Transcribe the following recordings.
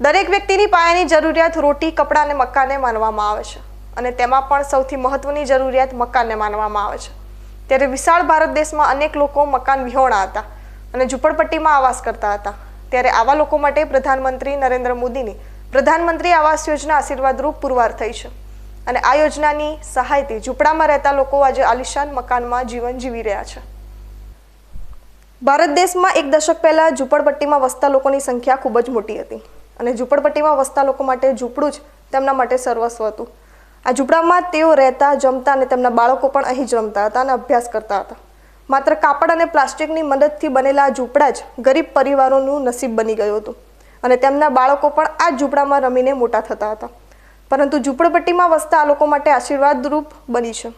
દરેક વ્યક્તિની પાયાની જરૂરિયાત રોટી, કપડાં અને મકાનને માનવામાં આવે છે. અને તેમાં પણ સૌથી મહત્વની જરૂરિયાત મકાનને માનવામાં આવે છે. ત્યારે વિશાળ ભારત દેશમાં અનેક લોકો મકાન વિહોણા હતા અને ઝૂંપડપટ્ટીમાં આવાસ કરતા હતા. ત્યારે આવા લોકો માટે પ્રધાનમંત્રી નરેન્દ્ર મોદીની પ્રધાનમંત્રી આવાસ યોજના આશીર્વાદરૂપ પુરવાર થઈ છે. અને આ યોજનાની સહાયથી ઝૂંપડામાં રહેતા લોકો આજે આલિશાન મકાનમાં જીવન જીવી રહ્યા છે. ભારત દેશમાં એક દશક પહેલાં ઝૂંપડપટ્ટીમાં વસતા લોકોની સંખ્યા ખૂબ જ મોટી હતી. અને ઝૂંપડપટ્ટીમાં વસતા લોકો માટે ઝૂંપડું જ તેમના માટે સર્વસ્વ હતું. આ ઝૂંપડામાં તેઓ રહેતા, જમતા અને તેમના બાળકો પણ અહીં જ રમતા હતા અને અભ્યાસ કરતા હતા. માત્ર કાપડ અને પ્લાસ્ટિકની મદદથી બનેલા આ ઝૂંપડા જ ગરીબ પરિવારોનું નસીબ બની ગયું હતું અને તેમના બાળકો પણ આ ઝૂંપડામાં રમીને મોટા થતા હતા. પરંતુ ઝૂંપડપટ્ટીમાં વસતા આ લોકો માટે આશીર્વાદરૂપ બની છે.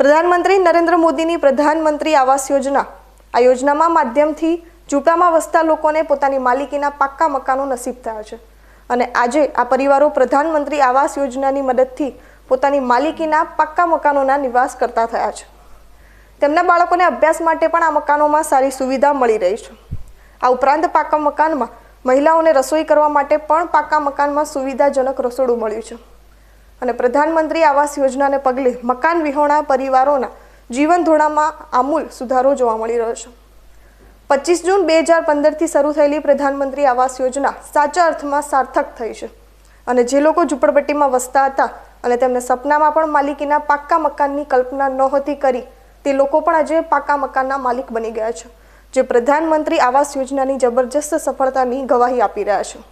પ્રધાનમંત્રી નરેન્દ્ર મોદીની પ્રધાનમંત્રી આવાસ યોજના આ યોજનામાં માધ્યમથી ઝૂંપડામાં વસતા લોકોને પોતાની માલિકીના પાક્કા મકાનો નસીબ થયા છે. અને આજે આ પરિવારો પ્રધાનમંત્રી આવાસ યોજનાની મદદથી પોતાની માલિકીના પાક્કા મકાનોના નિવાસ કરતા થયા છે. તેમના બાળકોને અભ્યાસ માટે પણ આ મકાનોમાં સારી સુવિધા મળી રહી છે. આ ઉપરાંત પાક્કા મકાનમાં મહિલાઓને રસોઈ કરવા માટે પણ પાક્કા મકાનમાં સુવિધાજનક રસોડું મળ્યું છે. અને પ્રધાનમંત્રી આવાસ યોજનાને પગલે મકાન વિહોણા પરિવારોના જીવનધોરણમાં આમૂલ સુધારો જોવા મળી રહ્યો છે. પચીસ જૂન બે હજાર પંદરથી શરૂ થયેલી પ્રધાનમંત્રી આવાસ યોજના સાચા અર્થમાં સાર્થક થઈ છે. અને જે લોકો ઝૂંપડપટ્ટીમાં વસતા હતા અને તેમને સપનામાં પણ માલિકીના પાક્કા મકાનની કલ્પના નહોતી કરી, તે લોકો પણ આજે પાક્કા મકાનના માલિક બની ગયા છે, જે પ્રધાનમંત્રી આવાસ યોજનાની જબરજસ્ત સફળતાની ગવાહી આપી રહ્યા છે.